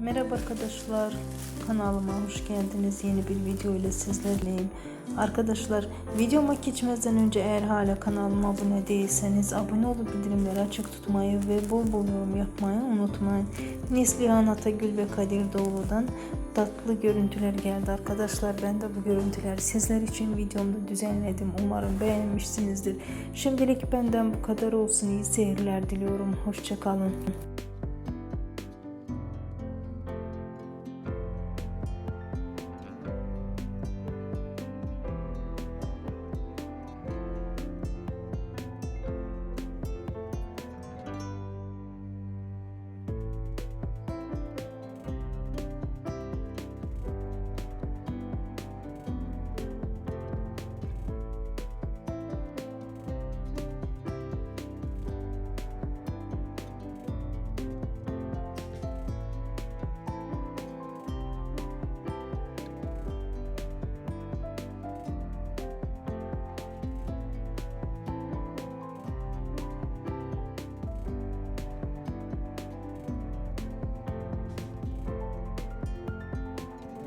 Merhaba arkadaşlar, kanalıma hoş geldiniz. Yeni bir video ile sizlerleyim. Arkadaşlar, videoma geçmeden önce eğer hala kanalıma abone değilseniz abone olup bildirimleri açık tutmayı ve bol bol yorum yapmayı unutmayın. Neslihan Atagül ve Kadir Doğulu'dan tatlı görüntüler geldi arkadaşlar. Ben de bu görüntüleri sizler için videomda düzenledim. Umarım beğenmişsinizdir. Şimdilik benden bu kadar olsun. iyi seyirler diliyorum. Hoşçakalın.